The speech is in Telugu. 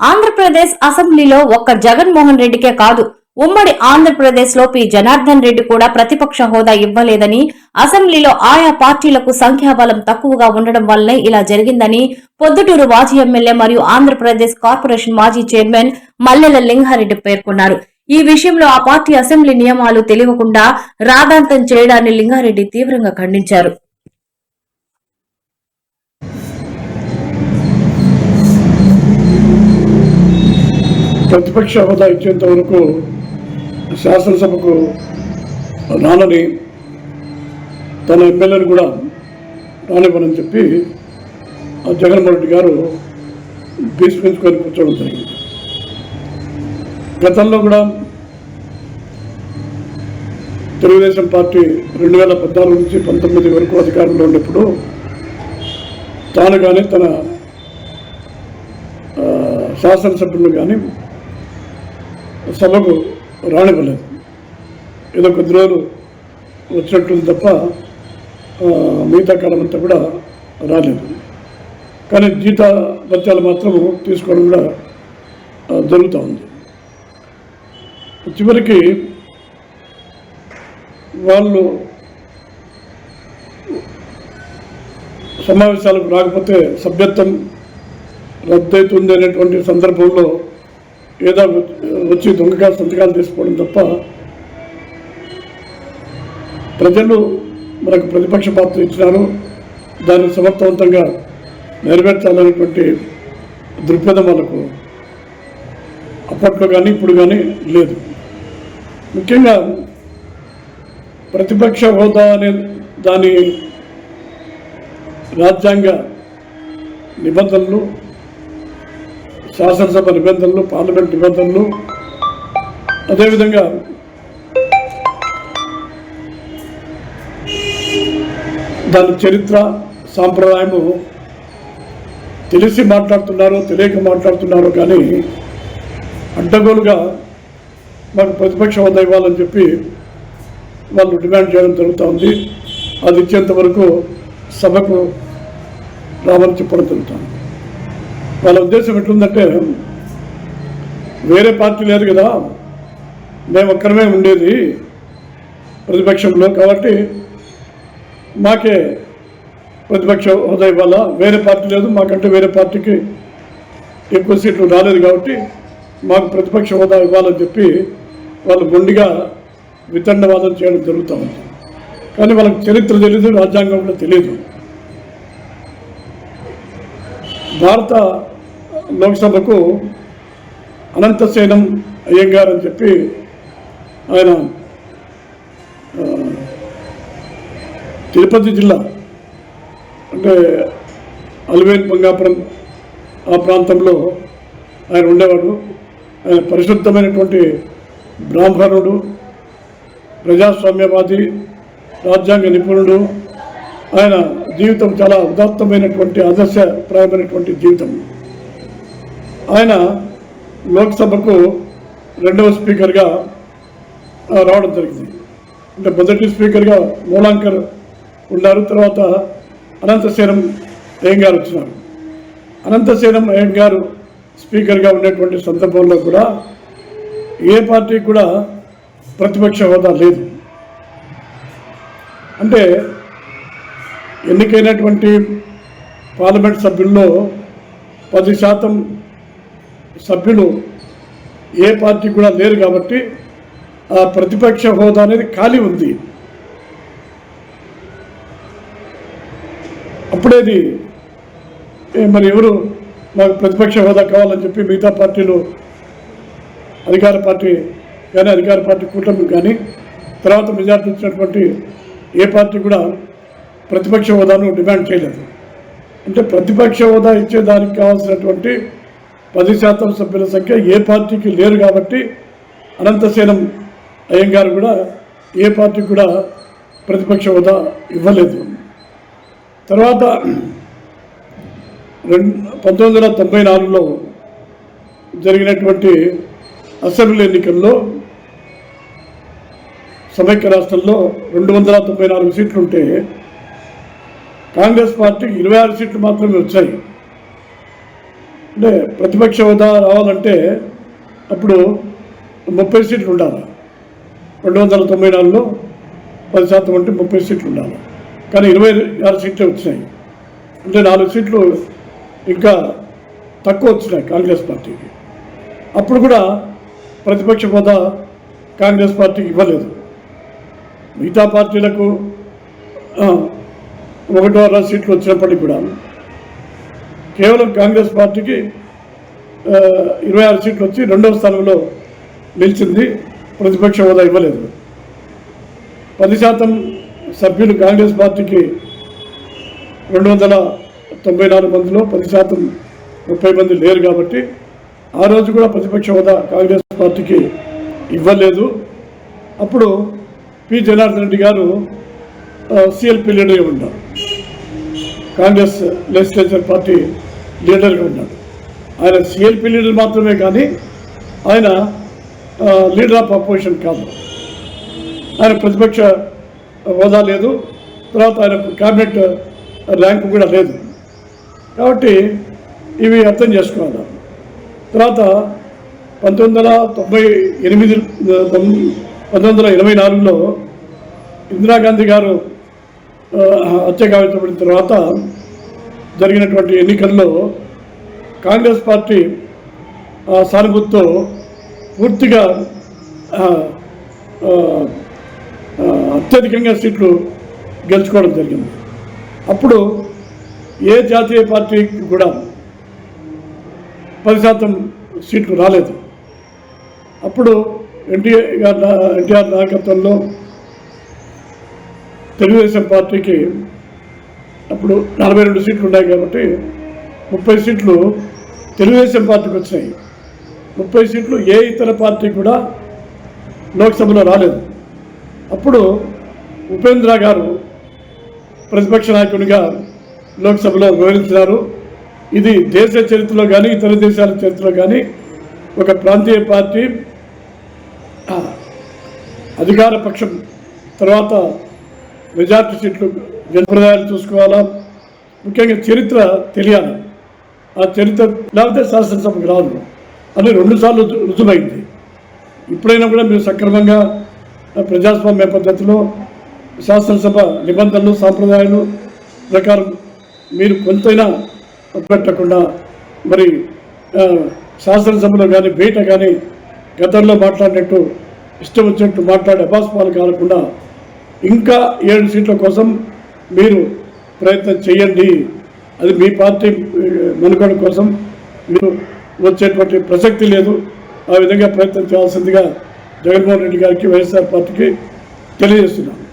ఆంధ్రప్రదేశ్ అసెంబ్లీలో ఒక్క జగన్మోహన్ రెడ్డికే కాదు ఉమ్మడి ఆంధ్రప్రదేశ్లో పి. జనార్దన్ రెడ్డి కూడా ప్రతిపక్ష హోదా ఇవ్వలేదని అసెంబ్లీలో ఆయా పార్టీలకు సంఖ్యాబలం తక్కువగా ఉండడం వల్లే ఇలా జరిగిందని పొద్దుటూరు మాజీ ఎమ్మెల్యే మరియు ఆంధ్రప్రదేశ్ కార్పొరేషన్ మాజీ చైర్మన్ మల్లెల లింగారెడ్డి పేర్కొన్నారు. ఈ విషయంలో ఆ పార్టీ అసెంబ్లీ నియమాలు తెలియకుండా రాదాంతం చేయడాన్ని లింగారెడ్డి తీవ్రంగా ఖండించారు. ప్రతిపక్ష హోదా ఇచ్చేంత వరకు శాసనసభకు రానని తన ఎమ్మెల్యేని కూడా రానివ్వనని చెప్పి ఆ జగన్మోహన్ రెడ్డి గారు భీష్మించుకొని కూర్చోవడం జరిగింది. గతంలో కూడా తెలుగుదేశం పార్టీ రెండు వేల పద్నాలుగు నుంచి పంతొమ్మిది వరకు అధికారంలో ఉన్నప్పుడు తాను కానీ తన ఆ, శాసనసభ్యులు కానీ సభకు రానివ్వలేదు. ఏదో కొద్ది రోజులు వచ్చినట్టుంది తప్ప మిగతా కాలం అంతా కూడా రాలేదు. కానీ జీత బత్యాలు మాత్రం తీసుకోవడం కూడా జరుగుతూ ఉంది. చివరికి వాళ్ళు సమావేశాలకు రాకపోతే సభ్యత్వం రద్దవుతుంది అనేటువంటి సందర్భంలో ఏదో వచ్చి దొంగగా సంతకాలు తీసుకోవడం తప్ప ప్రజలు మనకు ప్రతిపక్ష పాత్ర ఇచ్చినారు. దాన్ని సమర్థవంతంగా నెరవేర్చాలనేటువంటి దృక్పథం వాళ్ళకు అప్పట్లో కానీ ఇప్పుడు కానీ లేదు. ముఖ్యంగా ప్రతిపక్ష హోదా అనే దాని రాజ్యాంగ నిబంధనలు శాసనసభ నిబంధనలు పార్లమెంట్ నిబంధనలు. అదేవిధంగా దాని చరిత్ర సాంప్రదాయము తెలిసి మాట్లాడుతున్నారో తెలియక మాట్లాడుతున్నారో కానీ అడ్డగోలుగా మాకు ప్రతిపక్ష హోదా ఇవ్వాలని చెప్పి వాళ్ళు డిమాండ్ చేయడం జరుగుతూ ఉంది. అది ఇచ్చేంత వరకు సభకు రావాలని చెప్పడం జరుగుతుంది వాళ్ళ ఉద్దేశం ఎట్లుందంటే వేరే పార్టీ లేదు కదా మేము ఒక్కరమే ఉండేది ప్రతిపక్షంలో కాబట్టి మాకే ప్రతిపక్ష హోదా ఇవ్వాలా? వేరే పార్టీ లేదు మాకంటే వేరే పార్టీకి ఎక్కువ సీట్లు రాలేదు కాబట్టి మాకు ప్రతిపక్ష హోదా ఇవ్వాలని చెప్పి వాళ్ళు గుండిగా వితండవాదం చేయడం జరుగుతూ ఉంది. కానీ వాళ్ళకి చరిత్ర తెలియదు రాజ్యాంగం కూడా తెలియదు భారత లోక్సభకు అనంతసేనం అయ్యంగారని అని చెప్పి ఆయన తిరుపతి జిల్లా అంటే అలివేల్ మంగాపురం ఆ ప్రాంతంలో ఆయన ఉండేవాడు. ఆయన పరిశుద్ధమైనటువంటి బ్రాహ్మణుడు ప్రజాస్వామ్యవాది రాజ్యాంగ నిపుణుడు. ఆయన జీవితం చాలా ఉదాత్తమైనటువంటి ఆదర్శప్రాయమైనటువంటి జీవితం. ఆయన లోక్సభకు రెండవ స్పీకర్గా రావడం జరిగింది. అంటే మొదటి స్పీకర్గా మూలాంకర్ ఉన్నారు తర్వాత అనంతశేనం అయ్యం గారు వచ్చినారు. అనంతశేనం అయ్యం గారు స్పీకర్గా ఉన్నటువంటి సందర్భంలో కూడా ఏ పార్టీ కూడా ప్రతిపక్ష హోదా లేదు. అంటే ఎన్నికైనటువంటి పార్లమెంట్ సభ్యుల్లో పది శాతం సభ్యులు ఏ పార్టీ కూడా లేరు కాబట్టి ఆ ప్రతిపక్ష హోదా అనేది ఖాళీ ఉంది. అప్పుడేది మరి ఎవరు నాకు ప్రతిపక్ష హోదా కావాలని చెప్పి మిగతా పార్టీలు అధికార పార్టీ కానీ అధికార పార్టీ కూటమి కానీ తర్వాత మెజార్టీ ఇచ్చినటువంటి ఏ పార్టీ కూడా ప్రతిపక్ష హోదాను డిమాండ్ చేయలేదు. అంటే ప్రతిపక్ష హోదా ఇచ్చేదానికి కావాల్సినటువంటి పది శాతం సభ్యుల సంఖ్య ఏ పార్టీకి లేరు కాబట్టి అనంతసేనం అయ్యంగారు కూడా ఏ పార్టీ కూడా ప్రతిపక్ష హోదా ఇవ్వలేదు. తర్వాత రెండు పంతొమ్మిది వందల తొంభై నాలుగులో జరిగినటువంటి అసెంబ్లీ ఎన్నికల్లో సమైక్య రాష్ట్రంలో రెండు వందల తొంభై నాలుగు సీట్లు ఉంటే కాంగ్రెస్ పార్టీకి ఇరవై ఆరు సీట్లు మాత్రమే వచ్చాయి. అంటే ప్రతిపక్ష హోదా రావాలంటే అప్పుడు ముప్పై సీట్లు ఉండాలి. రెండు వందల తొంభై నాలుగులో పది శాతం అంటే ముప్పై సీట్లు ఉండాలి. కానీ ఇరవై ఆరు సీట్లే వచ్చినాయి అంటే నాలుగు సీట్లు ఇంకా తక్కువ వచ్చినాయి కాంగ్రెస్ పార్టీకి. అప్పుడు కూడా ప్రతిపక్ష హోదా కాంగ్రెస్ పార్టీకి ఇవ్వలేదు. మిగతా పార్టీలకు ఆ, ఒకటో సీట్లు వచ్చినప్పటికీ కూడా కేవలం కాంగ్రెస్ పార్టీకి ఇరవై ఆరు సీట్లు వచ్చి రెండవ స్థానంలో నిలిచింది ప్రతిపక్ష హోదా ఇవ్వలేదు. పది శాతం సభ్యులు కాంగ్రెస్ పార్టీకి రెండు వందల తొంభై నాలుగు మందిలో పది శాతం ముప్పై మంది లేరు కాబట్టి ఆ రోజు కూడా ప్రతిపక్ష హోదా కాంగ్రెస్ పార్టీకి ఇవ్వలేదు. అప్పుడు పి. జనార్దన్ రెడ్డి గారు సిఎల్పి లీడర్గా ఉంటారు కాంగ్రెస్ లెజిస్లేచర్ పార్టీ లీడర్గా ఉన్నాడు. ఆయన సిఎల్పి లీడర్ మాత్రమే కానీ ఆయన లీడర్ ఆఫ్ అపోజిషన్ కాదు. ఆయన ప్రతిపక్ష హోదా లేదు. తర్వాత ఆయన క్యాబినెట్ ర్యాంకు కూడా లేదు. కాబట్టి ఇవి అర్థం చేసుకోవాలి. తర్వాత పంతొమ్మిది వందల తొంభై ఎనిమిది పంతొమ్మిది వందల ఇరవై నాలుగులో ఇందిరాగాంధీ గారు హత్య తర్వాత జరిగినటువంటి ఎన్నికల్లో కాంగ్రెస్ పార్టీ సానుభూతితో పూర్తిగా అత్యధికంగా సీట్లు గెలుచుకోవడం జరిగింది. అప్పుడు ఏ జాతీయ పార్టీకి కూడా పది శాతం సీట్లు రాలేదు. అప్పుడు ఎన్టీఆర్ గారి ఎన్టీఆర్ నాయకత్వంలో తెలుగుదేశం పార్టీకి అప్పుడు నలభై రెండు సీట్లు ఉన్నాయి కాబట్టి ముప్పై సీట్లు తెలుగుదేశం పార్టీకి వచ్చినాయి. ముప్పై సీట్లు ఏ ఇతర పార్టీ కూడా లోక్సభలో రాలేదు. అప్పుడు ఉపేంద్ర గారు ప్రతిపక్ష నాయకునిగా లోక్సభలో వివరించినారు ఇది దేశ చరిత్రలో కానీ ఇతర దేశాల చరిత్రలో కానీ ఒక ప్రాంతీయ పార్టీ. అధికార పక్షం తర్వాత మెజార్టీ సీట్లు జనప్రదాయాలు చూసుకోవాలా? ముఖ్యంగా చరిత్ర తెలియాలి. ఆ చరిత్ర లేకపోతే శాసనసభకు రాదు. అని రెండుసార్లు రుజువైంది. ఇప్పుడైనా కూడా మీరు సక్రమంగా ప్రజాస్వామ్య పద్ధతిలో శాసనసభ నిబంధనలు సాంప్రదాయాలు ప్రకారం మీరు కొంతైనా పెట్టకుండా మరి శాసనసభలో కానీ బయట కానీ గతంలో మాట్లాడినట్టు ఇష్టం వచ్చినట్టు మాట్లాడే అభాస్పాలు కాకుండా ఇంకా ఏడు సీట్ల కోసం మీరు ప్రయత్నం చేయండి. అది మీ పార్టీ మనుగడ కోసం మీరు వచ్చేటువంటి ప్రసక్తి లేదు. ఆ విధంగా ప్రయత్నం చేయాల్సిందిగా జగన్మోహన్ రెడ్డి గారికి వైఎస్ఆర్ పార్టీకి తెలియజేస్తున్నాను.